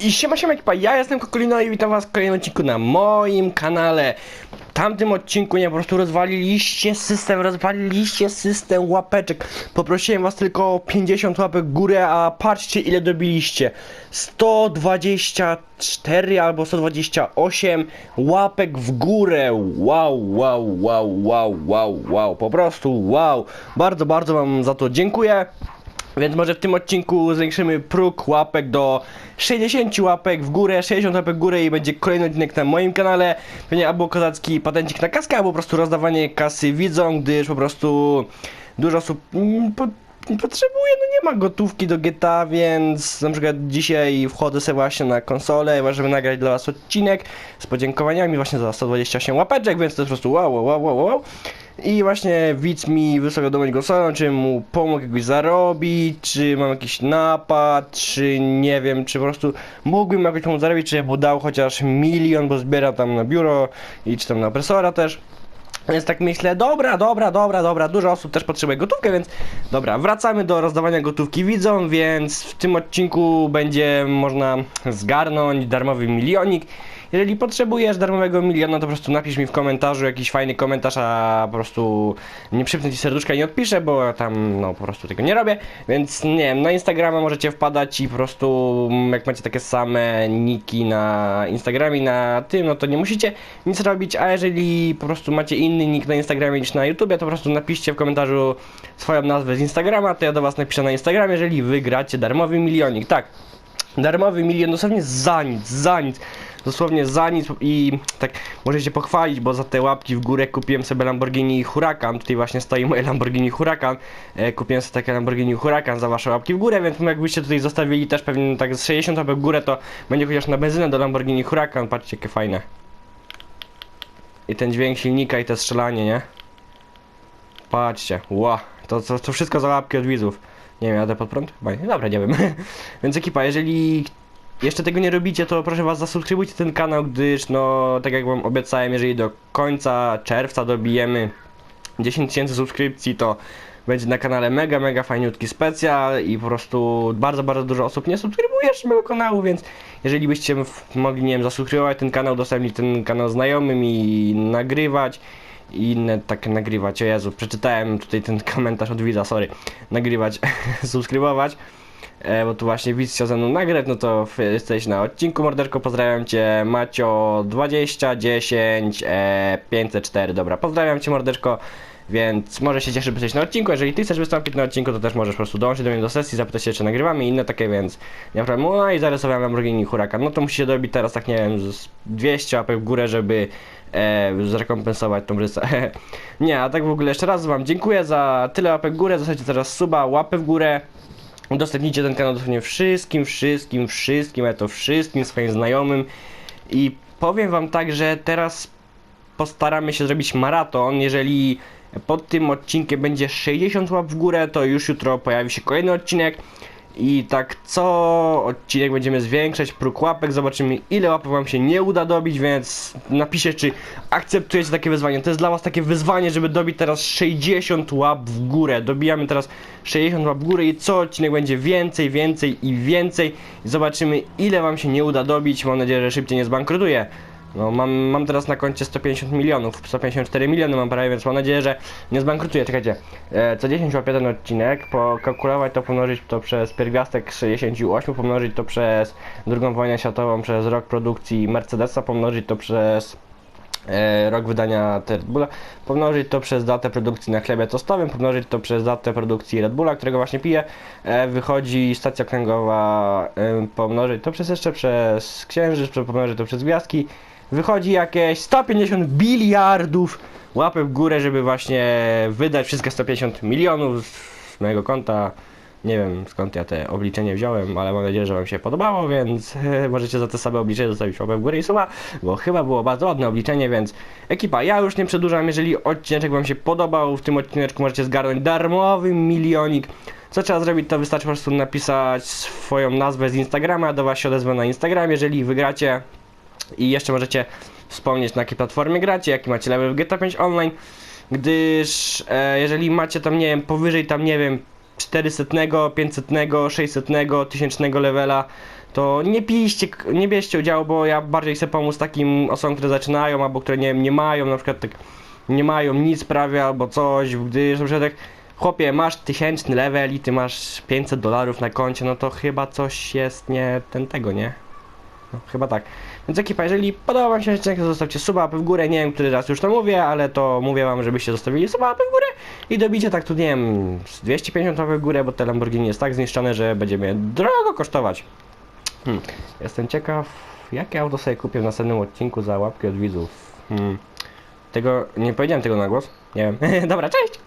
I siema, siema ekipa, ja jestem Kokolino i witam was w kolejnym odcinku na moim kanale. W tamtym odcinku nie po prostu rozwaliliście system, rozwaliliście system łapeczek. Poprosiłem was tylko o 50 łapek w górę, a patrzcie ile dobiliście. 124 albo 128 łapek w górę. Wow, wow, wow, wow, wow, wow, po prostu wow. Bardzo, bardzo wam za to dziękuję. Więc może w tym odcinku zwiększymy próg łapek do 60 łapek w górę, 60 łapek w górę i będzie kolejny odcinek na moim kanale. Będzie albo kozacki patencik na kaskę, albo po prostu rozdawanie kasy widzom, gdyż po prostu dużo osób mm, po, potrzebuje, no nie ma gotówki do GTA, więc na przykład dzisiaj wchodzę sobie właśnie na konsolę, żeby nagrać dla was odcinek z podziękowaniami właśnie za 128 łapeczek, więc to jest po prostu wow, wow, wow, wow. I właśnie widz mi wysłał wiadomość głosową, czy mu pomógł jakoś zarobić, czy mam jakiś napad, czy nie wiem, czy po prostu mógłbym jakoś pomóc zarobić, czy mu dał chociaż milion, bo zbiera tam na biuro i czy tam na presora też. Więc tak myślę, dobra, dobra, dobra, dobra, dużo osób też potrzebuje gotówkę, więc dobra, wracamy do rozdawania gotówki widzom, więc w tym odcinku będzie można zgarnąć darmowy milionik. Jeżeli potrzebujesz darmowego miliona, to po prostu napisz mi w komentarzu jakiś fajny komentarz, a po prostu nie przypnę ci serduszka i nie odpiszę, bo tam no po prostu tego nie robię. Więc nie wiem, na Instagrama możecie wpadać i po prostu mm, jak macie takie same niki na Instagramie, na tym, no to nie musicie nic robić, a jeżeli po prostu macie inny nick na Instagramie niż na YouTubie, to po prostu napiszcie w komentarzu swoją nazwę z Instagrama, to ja do was napiszę na Instagramie, jeżeli wygracie darmowy milionik. Tak, Darmowy milion dosłownie za nic, za nic. Dosłownie za nic i tak możecie się pochwalić, bo za te łapki w górę kupiłem sobie Lamborghini Huracan. Tutaj właśnie stoi moje Lamborghini Huracan. E, kupiłem sobie takie Lamborghini Huracan za wasze łapki w górę, więc jakbyście tutaj zostawili też pewnie tak z 60 łapek w górę, to będzie chociaż na benzynę do Lamborghini Huracan. Patrzcie jakie fajne. I ten dźwięk silnika i to strzelanie, nie? Patrzcie, ła, to, to, to wszystko za łapki od widzów. Nie wiem, jadę pod prąd? Chyba nie. Dobra, nie wiem. Więc ekipa, jeżeli jeszcze tego nie robicie, to proszę was zasubskrybujcie ten kanał, gdyż no, tak jak wam obiecałem, jeżeli do końca czerwca dobijemy 10 tysięcy subskrypcji, to będzie na kanale mega, mega fajniutki specjal i po prostu bardzo, bardzo dużo osób nie subskrybuje jeszcze mojego kanału, więc jeżeli byście mogli, nie wiem, zasubskrybować ten kanał, udostępnić ten kanał znajomym i nagrywać i inne takie nagrywać, o Jezu, przeczytałem tutaj ten komentarz od widza, sorry, nagrywać, subskrybować, e, bo tu właśnie widz chciał ze mną nagrać, no to f- jesteś na odcinku, morderko, pozdrawiam Cię, Macio 20 10 e, 504, dobra, pozdrawiam Cię, mordeczko, więc może się cieszyć, że jesteś na odcinku, jeżeli Ty chcesz wystąpić na odcinku, to też możesz po prostu dołączyć do mnie do sesji, zapytać się, czy nagrywamy i inne takie, więc ma problemu, no i zarysowałem Lamborghini Huracan, no to musicie dobić teraz tak, nie wiem, z 200 łapek w górę, żeby e, zrekompensować tą rysę. nie, a tak w ogóle jeszcze raz Wam dziękuję za tyle łapek w górę, zostawcie teraz suba, łapę w górę, udostępnijcie ten kanał dosłownie wszystkim, wszystkim, wszystkim, ale to wszystkim swoim znajomym. I powiem Wam tak, że teraz postaramy się zrobić maraton, jeżeli pod tym odcinkiem będzie 60 łap w górę, to już jutro pojawi się kolejny odcinek i tak co odcinek będziemy zwiększać próg łapek, zobaczymy ile łapek wam się nie uda dobić, więc napiszcie czy akceptujecie takie wyzwanie. To jest dla was takie wyzwanie, żeby dobić teraz 60 łap w górę. Dobijamy teraz 60 łap w górę i co odcinek będzie więcej, więcej i więcej. Zobaczymy ile wam się nie uda dobić. Mam nadzieję, że szybciej nie zbankrutuję. No mam, mam teraz na koncie 150 milionów, 154 miliony mam prawie, więc mam nadzieję, że nie zbankrutuję. Czekajcie, e, co 10 łapie ten odcinek, pokalkulować to, pomnożyć to przez pierwiastek 68, pomnożyć to przez drugą wojnę światową, przez rok produkcji Mercedesa, pomnożyć to przez e, rok wydania Red Bulla, pomnożyć to przez datę produkcji na chlebie tostowym, pomnożyć to przez datę produkcji Red Bulla, którego właśnie piję, e, wychodzi stacja okręgowa, e, pomnożyć to przez jeszcze przez księżyc, pomnożyć to przez gwiazdki, wychodzi jakieś 150 biliardów łapy w górę, żeby właśnie wydać wszystkie 150 milionów z mojego konta. Nie wiem skąd ja te obliczenie wziąłem, ale mam nadzieję, że Wam się podobało, więc e, możecie za te same obliczenie zostawić łapę w górę i suba, bo chyba było bardzo ładne obliczenie, więc ekipa, ja już nie przedłużam, jeżeli odcinek Wam się podobał, w tym odcineczku możecie zgarnąć darmowy milionik. Co trzeba zrobić, to wystarczy po prostu napisać swoją nazwę z Instagrama, do Was się odezwę na Instagram, jeżeli wygracie i jeszcze możecie wspomnieć na jakiej platformie gracie, jaki macie level w GTA 5 Online, gdyż e, jeżeli macie tam, nie wiem, powyżej tam, nie wiem, 400, 500, 600, 1000 levela, to nie piszcie, k- nie bierzcie udziału, bo ja bardziej chcę pomóc takim osobom, które zaczynają, albo które nie, nie mają, na przykład tak, nie mają nic prawie, albo coś, gdyż na przykład tak, chłopie, masz tysięczny level i ty masz 500 dolarów na koncie, no to chyba coś jest nie ten tego, nie? No, chyba tak. Więc ekipa, jeżeli podoba wam się odcinek, to zostawcie suba, łapy w górę, nie wiem, który raz już to mówię, ale to mówię wam, żebyście zostawili suba, łapy w górę i dobicie tak tu, nie wiem, z 250 łapek w górę, bo te Lamborghini jest tak zniszczone, że będzie mnie drogo kosztować. Hmm. Jestem ciekaw, jakie auto sobie kupię w następnym odcinku za łapkę od widzów. Hmm. Tego, nie powiedziałem tego na głos, nie wiem. Dobra, cześć!